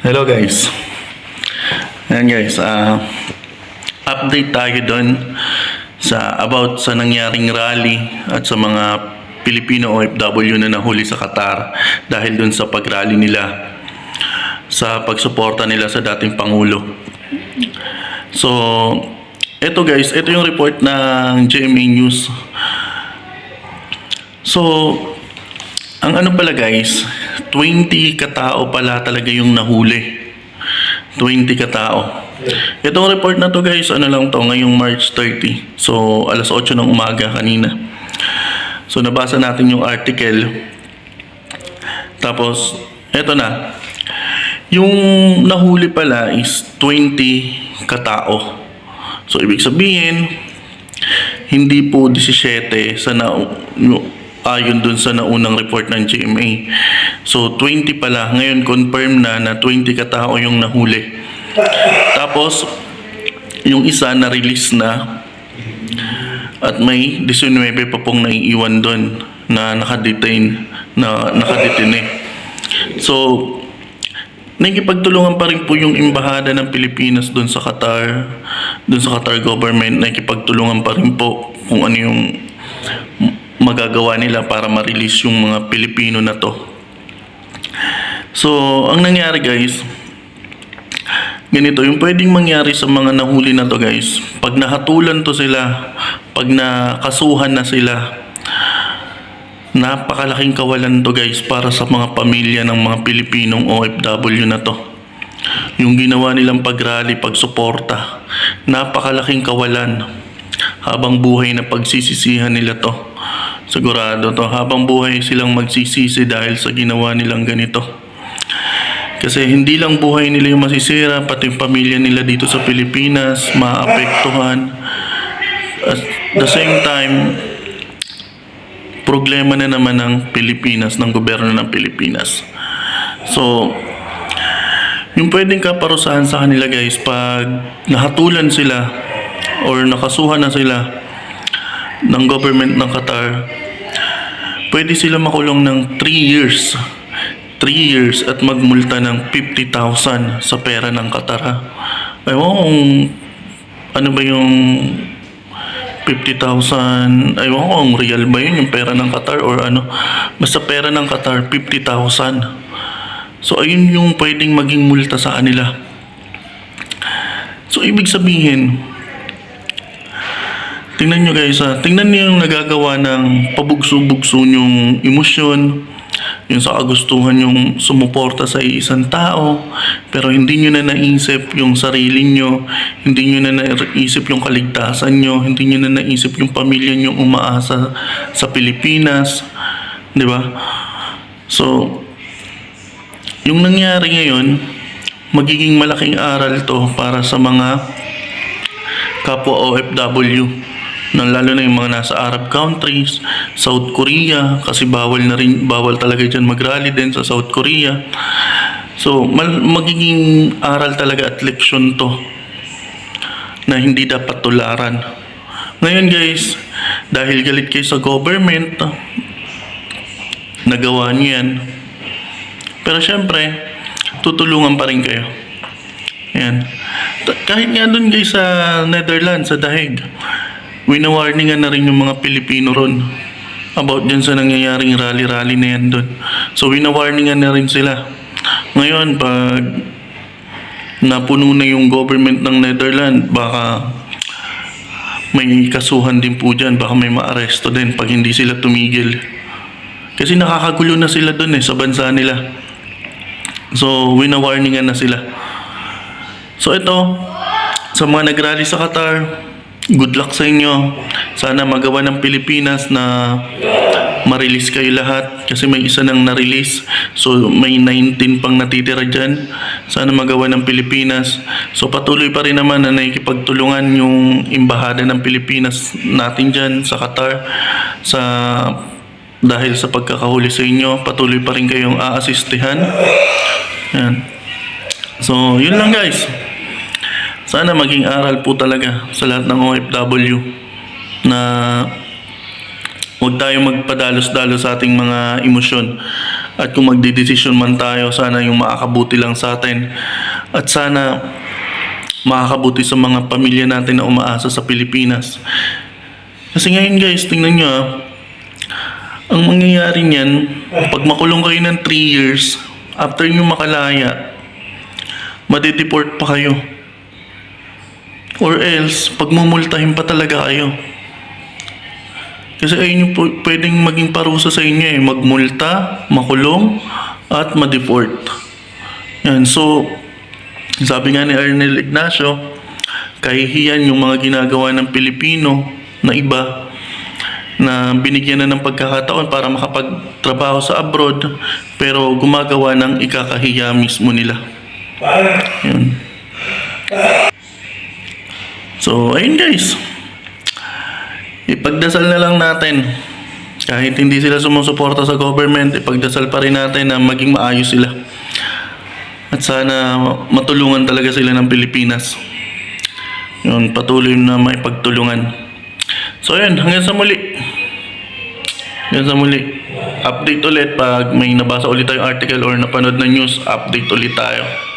Hello guys. Ayan guys, ah update tayo doon sa about sa nangyaring rally at sa mga Pilipino OFW na nahuli sa Qatar dahil doon sa pagrally nila sa pagsuporta nila sa dating Pangulo. So, ito guys, ito yung report ng GMA News. So, ang ano pala guys, 20 katao pala talaga yung nahuli. 20 katao. Itong report na to guys, ano lang to, ngayong March 30. So, alas 8 ng umaga kanina. So, nabasa natin yung article. Tapos, eto na. Yung nahuli pala is 20 katao. So, ibig sabihin, hindi po 17 sa na, ayon dun sa naunang report ng GMA. So 20 pala, ngayon confirm na na 20 katao yung nahuli. Tapos yung isa na release na at may 19 pa pong naiiwan doon na nakadetain na nakadetain eh. So Nakikipagtulungan pa rin po yung Embahada ng Pilipinas doon sa Qatar, doon sa Qatar government, nakikipagtulungan pa rin po kung ano yung magagawa nila para ma-release yung mga Pilipino na to. So, ang nangyari guys, ganito, yung pwedeng mangyari sa mga nahuli na to guys, pag nahatulan to sila, pag nakasuhan na sila, napakalaking kawalan to guys para sa mga pamilya ng mga Pilipinong OFW na to. Yung ginawa nilang pagrally, pagsuporta, napakalaking kawalan habang buhay na pagsisisihan nila to. Sigurado to, habang buhay silang magsisisi dahil sa ginawa nilang ganito. Kasi hindi lang buhay nila yung masisira, pati yung pamilya nila dito sa Pilipinas, maapektuhan. At the same time, problema na naman ng Pilipinas, ng gobyerno ng Pilipinas. So, yung pwedeng kaparusahan sa kanila guys, pag nahatulan sila or nakasuhan na sila ng government ng Qatar, pwede sila makulong ng 3 years. 3 years at magmulta ng 50,000 sa pera ng Qatar. ha. Ewan kung ano ba yung 50,000, aywan ko kung real ba yun, yung pera ng Qatar or ano. Basta pera ng Qatar, 50,000. So, ayun yung pwedeng maging multa sa kanila. So, ibig sabihin, tingnan nyo guys ha, tingnan nyo yung nagagawa ng pabugso-bugso yung emosyon, yung sa kagustuhan yung sumuporta sa isang tao, pero hindi nyo na naisip yung sarili nyo, hindi nyo na naisip yung kaligtasan nyo, hindi nyo na naisip yung pamilya nyo umaasa sa Pilipinas, di ba? So, yung nangyari ngayon, magiging malaking aral to para sa mga kapwa OFW lalo na yung mga nasa Arab countries, South Korea, kasi bawal na rin, bawal talaga dyan mag-rally din sa South Korea. So, magiging aral talaga at leksyon to na hindi dapat tularan. Ngayon guys, dahil galit kayo sa government, nagawa niyo yan. Pero syempre, tutulungan pa rin kayo. Yan. Kahit nga doon guys sa Netherlands, sa Dahig, winawarningan na rin yung mga Pilipino ron about dyan sa nangyayaring rally-rally na yan doon. So, winawarningan na rin sila. Ngayon, pag napuno na yung government ng Netherlands, baka may kasuhan din po dyan. Baka may maaresto din pag hindi sila tumigil. Kasi nakakagulo na sila doon eh, sa bansa nila. So, winawarningan na sila. So, ito, sa mga nagrally sa Qatar, good luck sa inyo. Sana magawa ng Pilipinas na ma-release kayo lahat kasi may isa nang na-release. So may 19 pang natitira dyan. Sana magawa ng Pilipinas. So patuloy pa rin naman na nakikipagtulungan yung imbahada ng Pilipinas natin dyan sa Qatar. Sa dahil sa pagkakahuli sa inyo, patuloy pa rin kayong aasistihan. Yan. So, yun lang guys. Sana maging aral po talaga sa lahat ng OFW na huwag tayo magpadalos-dalos sa ating mga emosyon At kung magdidesisyon man tayo, sana yung makakabuti lang sa atin. At sana makakabuti sa mga pamilya natin na umaasa sa Pilipinas. Kasi ngayon guys, tingnan nyo ah, ang mangyayari niyan, pag makulong kayo ng 3 years, after nyo makalaya, madideport pa kayo. Or else, pagmumultahin pa talaga kayo. Kasi ayun yung pwedeng maging parusa sa inyo eh. Magmulta, makulong, at madeport. Yan, so, sabi nga ni Arnel Ignacio, kahihiyan yung mga ginagawa ng Pilipino na iba na binigyan na ng pagkakataon para makapagtrabaho sa abroad pero gumagawa ng ikakahiya mismo nila. Yun. So, ayun guys. Ipagdasal na lang natin. Kahit hindi sila sumusuporta sa government, ipagdasal pa rin natin na maging maayos sila. At sana matulungan talaga sila ng Pilipinas. Yun, patuloy na maipagtulungan. So yun, hanggang sa muli. Hanggang sa muli. Update ulit pag may nabasa ulit tayong article or napanood na news, update ulit tayo.